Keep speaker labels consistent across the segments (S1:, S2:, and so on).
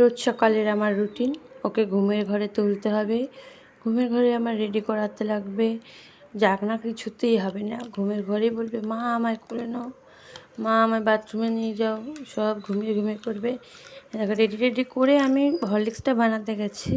S1: রোজ সকালের আমার রুটিন। ওকে ঘুমের ঘরে তুলতে হবে। ঘুমের ঘরে আমার রেডি করাতে লাগবে। যাক না কিছুতেই হবে না। ঘুমের ঘরেই বলবে, মা, আমায় কোলে নাও। মা, আমায় বাথরুমে নিয়ে যাও। সব ঘুমিয়ে ঘুমিয়ে করবে। দেখো রেডি রেডি করে আমি হরলিক্সটা বানাতে গেছি।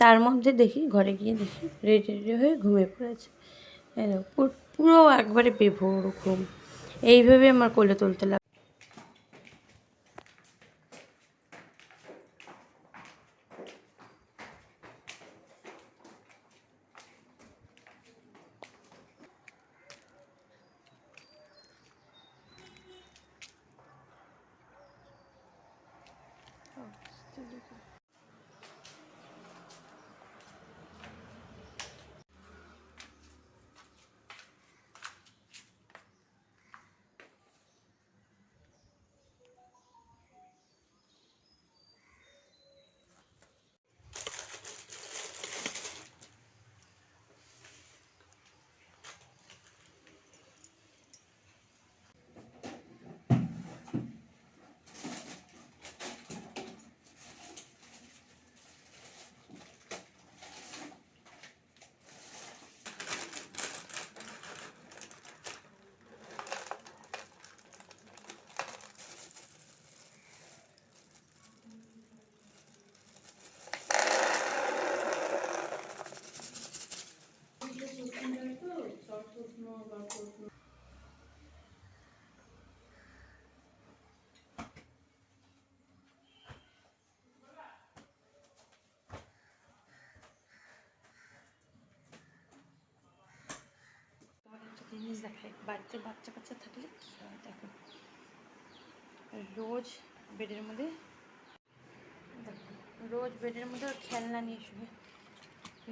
S1: তার মধ্যে দেখি, ঘরে গিয়ে দেখি রেডি রেডি হয়ে ঘুমিয়ে পড়েছে। পুরো একবারে বেভোর ঘুম। এইভাবে আমার কোলে তুলতে লাগে তোমার একটা জিনিস দেখাই। বাড়িতে বাচ্চা কাচ্চা থাকলে কী হয়? দেখো। রোজ বেডের মধ্যে দেখো, রোজ বেডের মধ্যে খেলনা নিয়ে শুবে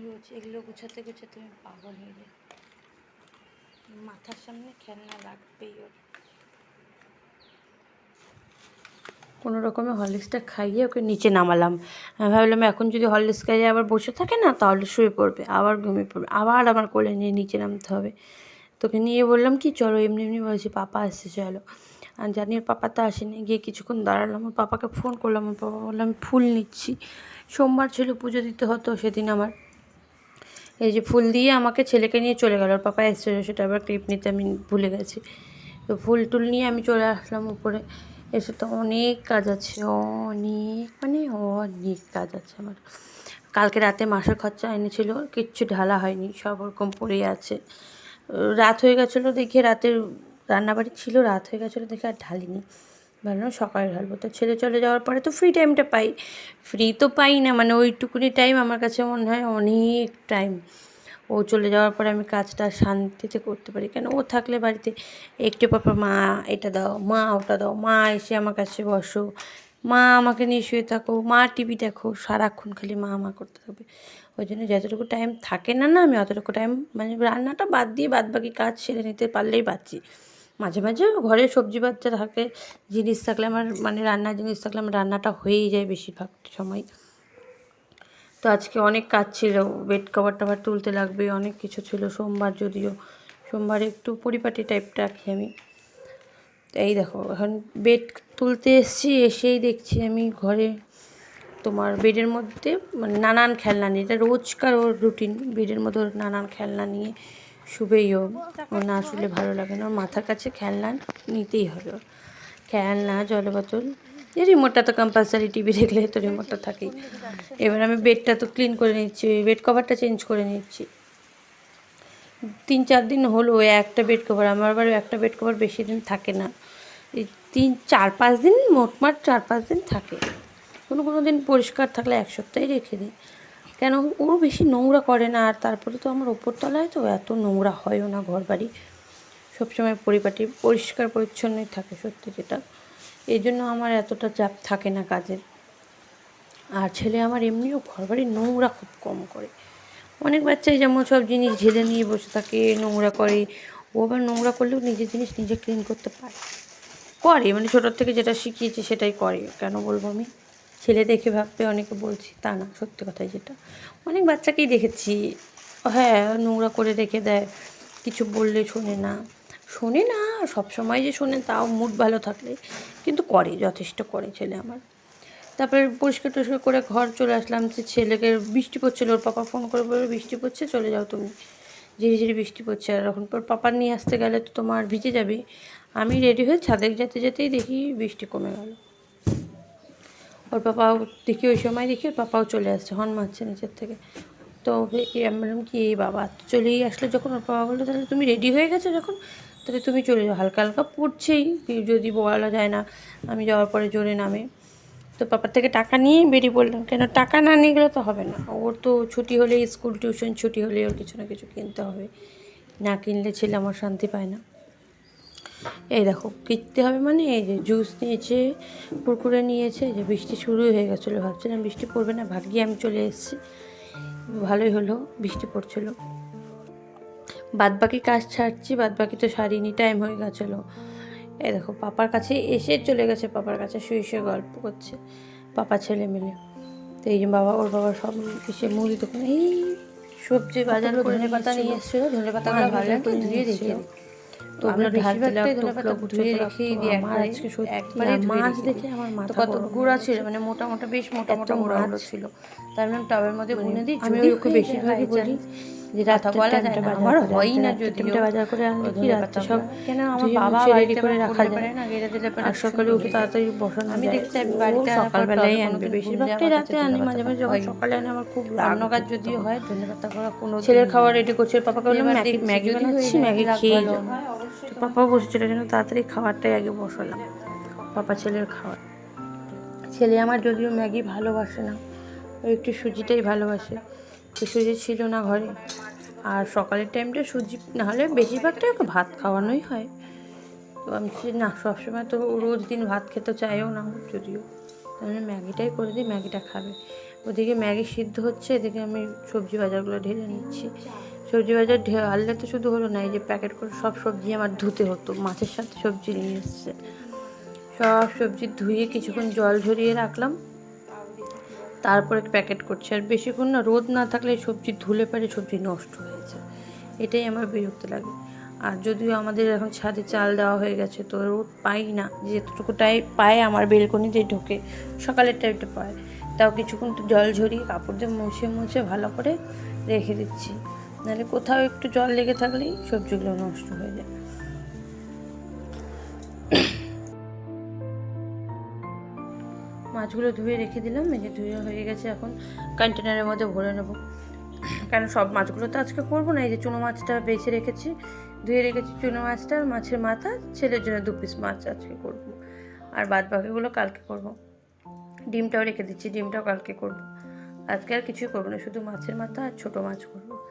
S1: রোজ এগুলো গুছাতে গুছাতে আমি পাগল হয়ে যাই। মাথার সামনে খেলনা লাগবেই ওর। কোনো রকমে হরলিক্সটা খাইয়ে ওকে নিচে নামালাম। ভাবলাম, এখন যদি হরলিক্স খাইয়ে আবার বসে থাকে না, তাহলে শুয়ে পড়বে, আবার ঘুমিয়ে পড়বে, আবার আমার কোলে নিয়ে নিচে নামতে হবে। তোকে নিয়ে বললাম কি, চলো এমনি এমনি বলছি, পাপা আসছে, চলো। আর জানি পাপা তো আসেনি। গিয়ে কিছুক্ষণ দাঁড়ালাম, ওর পাপাকে ফোন করলাম, ওর পাপা বললাম আমি ফুল নিচ্ছি। সোমবার ছিল, পুজো দিতে হতো সেদিন আমার। এই যে ফুল দিয়ে আমাকে ছেলেকে নিয়ে চলে গেল, ওর পাপা এসেছিল সেটা আবার ক্লিপ নিতে আমি ভুলে গেছি। তো ফুল টুল নিয়ে আমি চলে আসলাম উপরে। এসে তো অনেক কাজ আছে, অনেক মানে অনেক কাজ আছে আমার। কালকে রাতে মাসের খরচা এনেছিল, কিচ্ছু ঢালা হয়নি, সব ওরকম পড়েই আছে। রাত হয়ে গেছিল দেখে রাতের রান্নাবাড়ি ছিল, রাত হয়ে গেছিল দেখে আর ঢালিনি। ভাবলাম সকালে ঢালবো। তো ছেলে চলে যাওয়ার পরে তো ফ্রি টাইমটা পাই। ফ্রি তো পাই না মানে ওইটুকুনি টাইম আমার কাছে মনে হয় অনেক টাইম ও চলে যাওয়ার পরে আমি কাজটা শান্তিতে করতে পারি। কেন? ও থাকলে বাড়িতে একটু পাপা মা এটা দাও, মা ওটা দাও, মা এসে আমার কাছে বসো, মা আমাকে নিয়ে শুয়ে থাকো, মা টিভি দেখো, সারাক্ষণ খালি মা মা করতে থাকবে। ওই জন্য যতটুকু টাইম থাকে না না আমি অতটুকু টাইম মানে রান্নাটা বাদ দিয়ে বাদ বাকি কাজ সেরে নিতে পারলেই পারছি। মাঝে মাঝে ঘরে সবজি বাচ্চা থাকে, জিনিস থাকলে আমার মানে রান্নার জিনিস থাকলে আমার রান্নাটা হয়েই যায় বেশিরভাগ সময়। তো আজকে অনেক কাজ ছিল বেড কভার টাভার তুলতে লাগবে, অনেক কিছু ছিল, সোমবার যদিও, সোমবার একটু পরিপাটি টাইপটা রাখি আমি। এই দেখো, এখন বেড তুলতে এসেছি, এসেই দেখছি আমি ঘরে তোমার বেডের মধ্যে মানে নানান খেলনা নিয়ে, এটা রোজকার ওর রুটিন, বেডের মধ্যে ওর নানান খেলনা নিয়ে শুবেই ও। ও না শুলে ভালো লাগে না, ওর মাথার কাছে খেলনা নিতেই হবে ওর। খেলনা জল বোতল এই রিমোটটা তো কম্পালসারি টিভি দেখলে তো রিমোটটা থাকেই। এবার আমি বেডটা তো ক্লিন করে নিচ্ছি, বেড কভারটা চেঞ্জ করে নিচ্ছি। তিন চার দিন হলো একটা বেড কভার আমার আবার একটা বেড কভার বেশি দিন থাকে না। এই তিন, চার পাঁচ দিন মোটমাট চার পাঁচ দিন থাকে। কোনো কোনো দিন পরিষ্কার থাকলে এক সপ্তাহে রেখে দিই। কেন? ও বেশি নোংরা করে না, আর তারপরে তো আমার ওপরতলায় তো এত নোংরা হয়ও না ঘর বাড়ি সবসময় পরিপাটি, পরিষ্কার, পরিচ্ছন্নই থাকে সত্যি যেটা। এই জন্য আমার এতটা চাপ থাকে না কাজের। আর ছেলে আমার এমনিও ঘর বাড়ি নোংরা খুব কম করে। অনেক বাচ্চাই যেমন সব জিনিস ঢেলে নিয়ে বসে থাকে, নোংরা করে। ও আবার নোংরা করলেও নিজের জিনিস নিজে ক্লিন করতে পারে। করে মানে ছোটোর থেকে যেটা শিখিয়েছে সেটাই করে, কেন বলব আমি? ছেলে দেখে ভাববে, অনেকে বলছি, তা না, সত্যি কথাই যেটা। অনেক বাচ্চাকেই দেখেছি। হ্যাঁ নোংরা করে রেখে দেয়, কিছু বললে শোনে না। শোনে না সব সময় যে শোনে তাও মুড ভালো থাকলে, কিন্তু করে, যথেষ্ট করে ছেলে আমার। তারপরে পরিষ্কার টরিষ্কার করে ঘর চলে আসলাম যে ছেলেকে বৃষ্টি পড়ছিল, ওর পাপা ফোন করে বলে বৃষ্টি পড়ছে, চলে যাও তুমি। ঝিরি ঝিরি বৃষ্টি পড়ছে, আর এখন পর পাপা নিয়ে আসতে গেলে তো তোমার ভিজে যাবে। আমি রেডি হয়ে ছাদে যেতে যেতেই দেখি বৃষ্টি কমে গেল। ওর পাপাও দেখি ওই সময় দেখি ওর পাপাও চলে আসছে হর্ন মারছে নিচের থেকে। তো আমি বললাম, কি এই বাবা চলেই আসলো যখন? ওর বাবা বলল, তাহলে তুমি রেডি হয়ে গেছো যখন? তাহলে তুমি চলে যাও, হালকা হালকা পড়ছেই, যদি বলা যায় না, আমি যাওয়ার পরে জোরে নামে। তো পাপার থেকে টাকা নিয়েই বেরিয়ে পড়লাম, কেন টাকা না নিয়ে গেলে তো হবে না। ওর তো ছুটি হলে স্কুল টিউশন ছুটি হলে ওর কিছু না কিছু কিনতে হবে। না কিনলে ছেলে আমার শান্তি পায় না। এই দেখো কিনতে হবে মানে এই যে জুস নিয়েছে কুরকুরে নিয়েছে যে বৃষ্টি শুরু হয়ে গেছিল ভাবছিলাম বৃষ্টি পড়বে না ভাগ্যে আমি চলে এসেছি। ভালোই হলো বৃষ্টি পড়ছিল। বাদ বাকি কাজ ছাড়ছি বাদ বাকি তো সারিনি টাইম হয়ে গেছিল। এই দেখো পাপার কাছে এসে চলে গেছে পাপার কাছে শুয়ে শুয়ে গল্প করছে পাপা ছেলে মিলে। তো এই যে বাবা ওর বাবা সব কিসে মুড়ি দোকান এই সবজি বাজার ধনে পাতা নিয়ে এসেছিল ধনে পাতাগুলো ভালো করে ধুয়ে রেখে তো ওগুলো ঢাল দিলাম ধনে ধুয়ে রেখেই দিয়ে আমার আজকে সত্যি মাছ দেখে আমার মাথা কত গুঁড়া ছিল মানে মোটা মোটা বেশ মোটা মোটা গুঁড়াগুলো ছিল। তার টাবের মধ্যে গুনে দিই আমি ওকে বেশিরভাগই বলি যে রাত বলা যায় না যদি বাজার করে আনলে কি রাত্রে সব কেন? আমার বাবা রেডি করে রাখা যায়। আর সকালে উঠে তাড়াতাড়ি বসানো আমি দেখতে বাড়িতে সকালবেলায় আনবে বেশিরভাগটাই রাতে আনি মাঝে মাঝে যখন সকালে আনে আমার খুব রান্না কাজ যদিও হয় ধনে পাতা করা কোনো ছেলের খাবার রেডি করছে পাপাকে বললাম ম্যাগি ম্যাগি বানাচ্ছি ম্যাগি খেয়ে যাও। পাপা বসেছিল যেন তাড়াতাড়ি খাবারটাই আগে বসালাম। পাপা ছেলের খাবার। ছেলে আমার যদিও ম্যাগি ভালোবাসে না একটু সুজিটাই ভালোবাসে। সুজি ছিল না ঘরে। আর সকালের টাইমটা সুজি না হলে বেশিরভাগটাই ওকে ভাত খাওয়ানোই হয়। তো আমি না, সবসময় তো রোজ দিন ভাত খেতে চাইও না যদিও। তাহলে ম্যাগিটাই করে দিই ম্যাগিটা খাবে। ওদিকে ম্যাগি সিদ্ধ হচ্ছে, এদিকে আমি সবজি বাজারগুলো ঢেলে নিচ্ছি। সবজি বাজার ঢাললে তো শুধু হলো না, এই যে প্যাকেট করে সব সবজি আমার ধুতে হতো, মাছের সাথে সবজি নিয়ে এসছে। সব সবজি ধুয়ে কিছুক্ষণ জল ঝরিয়ে রাখলাম। তারপরে প্যাকেট করছে। আর বেশিক্ষণ না, রোদ না থাকলে সবজি ধুলে পারে সবজি নষ্ট হয়ে যায়। এটাই আমার বিরক্ত লাগে। আর যদিও আমাদের এখন ছাদে চাল দেওয়া হয়ে গেছে, তো রোদ পাই না। যেটুকুটাই পায় আমার বেলকনিতে ঢোকে, সকালের টাইমটা পায়। তাও কিছুক্ষণ জল ঝরিয়ে কাপড় দিয়ে মুছে মুছে ভালো করে রেখে দিচ্ছি। নাহলে কোথাও একটু জল লেগে থাকলেই সবজিগুলো নষ্ট হয়ে যায়। মাছগুলো ধুয়ে রেখে দিলাম। এই যে ধুয়ে হয়ে গেছে এখন। কন্টেনারের মধ্যে ভরে নেব। কেন সব মাছগুলো তো আজকে করব না। এই যে চুনো মাছটা বেছে রেখেছি। ধুয়ে রেখেছি চুনো মাছটা আর মাছের মাথা, ছেলের জন্য দু পিস মাছ আজকে করব। আর বাদ বাকিগুলো কালকে করব। ডিমটাও রেখে দিচ্ছি, ডিমটাও কালকে করব। আজকে আর কিছুই করব না। শুধু মাছের মাথা আর ছোটো মাছ করব।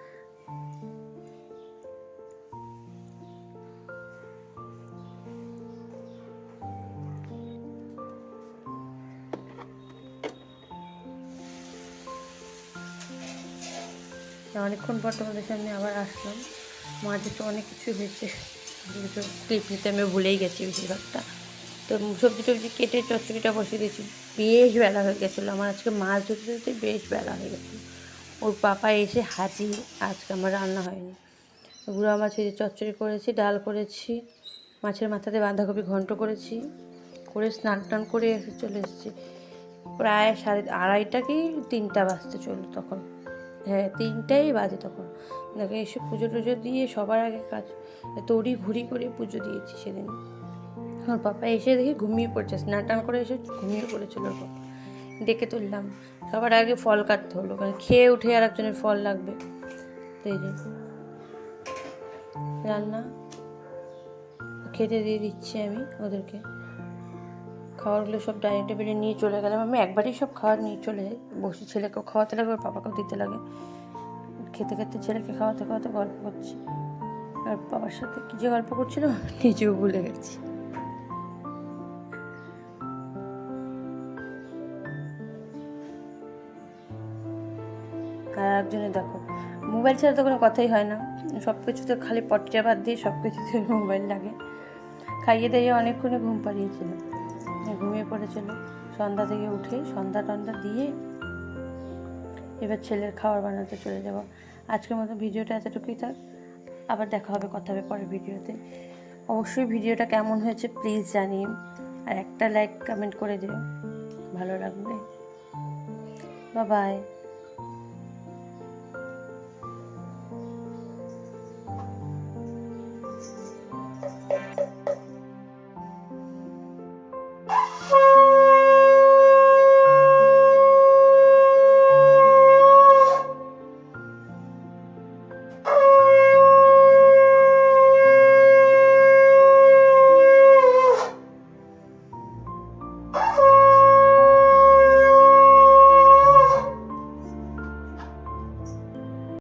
S1: অনেকক্ষণ পর তোমাদের সামনে আবার আসলাম। মাঝে তো অনেক কিছু হয়েছে ক্লিপ নিতে আমি ভুলেই গেছি বেশিরভাগটা। তো সবজি টবজি কেটে চচ্চড়িটা বসিয়ে দিয়েছি। বেশ বেলা হয়ে গেছিল, আমার আজকে মাছ ধরতে ধরতে বেশ বেলা হয়ে গেছিল ওর পাপা এসে হাজির, আজকে আমার রান্না হয়নি। গুঁড়া মাছের চচ্চড়ি করেছি, ডাল করেছি, মাছের মাথাতে বাঁধাকপি ঘন্ট করেছি, করে স্নান টান করে এসে চলে এসেছি। প্রায় সাড়ে আড়াইটা কি তিনটা বাজতে চলল তখন। হ্যাঁ তিনটাই বাজে তখন। দেখে, এসে পুজো টুজো দিয়ে সবার আগে কাজ তড়ি ঘুরি করে পুজো দিয়েছি সেদিন। ওর পাপা এসে দেখি ঘুমিয়ে পড়ছে, স্নান টান করে এসে ঘুমিয়ে পড়েছিল ওর পাপা। ডেকে তুললাম। সবার আগে ফল কাটতে হলো, কারণ খেয়ে উঠে আর একজনের ফল লাগবে। তো এই রান্না খেতে দিয়ে দিচ্ছি আমি ওদেরকে। খাবারগুলো সব ডাইনিং টেবিলে নিয়ে চলে গেলাম। আমি একবারই সব খাওয়ার নিয়ে চলে বসে ছেলেকেও খাওয়াতে লাগে, ওর পাপাকেও দিতে লাগে। খেতে খেতে ছেলেকে খাওয়াতে খাওয়াতে গল্প করছি। আর বাবার সাথে কী যে গল্প করছিল, নিজেও ভুলে গেছি। আর একজনে দেখো, মোবাইল ছাড়া তো কোনো কথাই হয় না। সব কিছুতে খালি পটটা বাদ দিয়ে সব কিছুতে মোবাইল লাগে। খাইয়ে দিয়ে অনেকক্ষণে ঘুম পাড়িয়েছিল ঘুমিয়ে পড়েছিল। সন্ধ্যা থেকে উঠে সন্ধ্যা টন্ধা দিয়ে এবার ছেলের খাবার বানাতে চলে যাব। আজকের মতো ভিডিওটা এতটুকুই থাক। আবার দেখা হবে, কথা হবে পরের ভিডিওতে। অবশ্যই ভিডিওটা কেমন হয়েছে প্লিজ জানিয়ে আর একটা লাইক কমেন্ট করে দিও। ভালো লাগবে বা বাই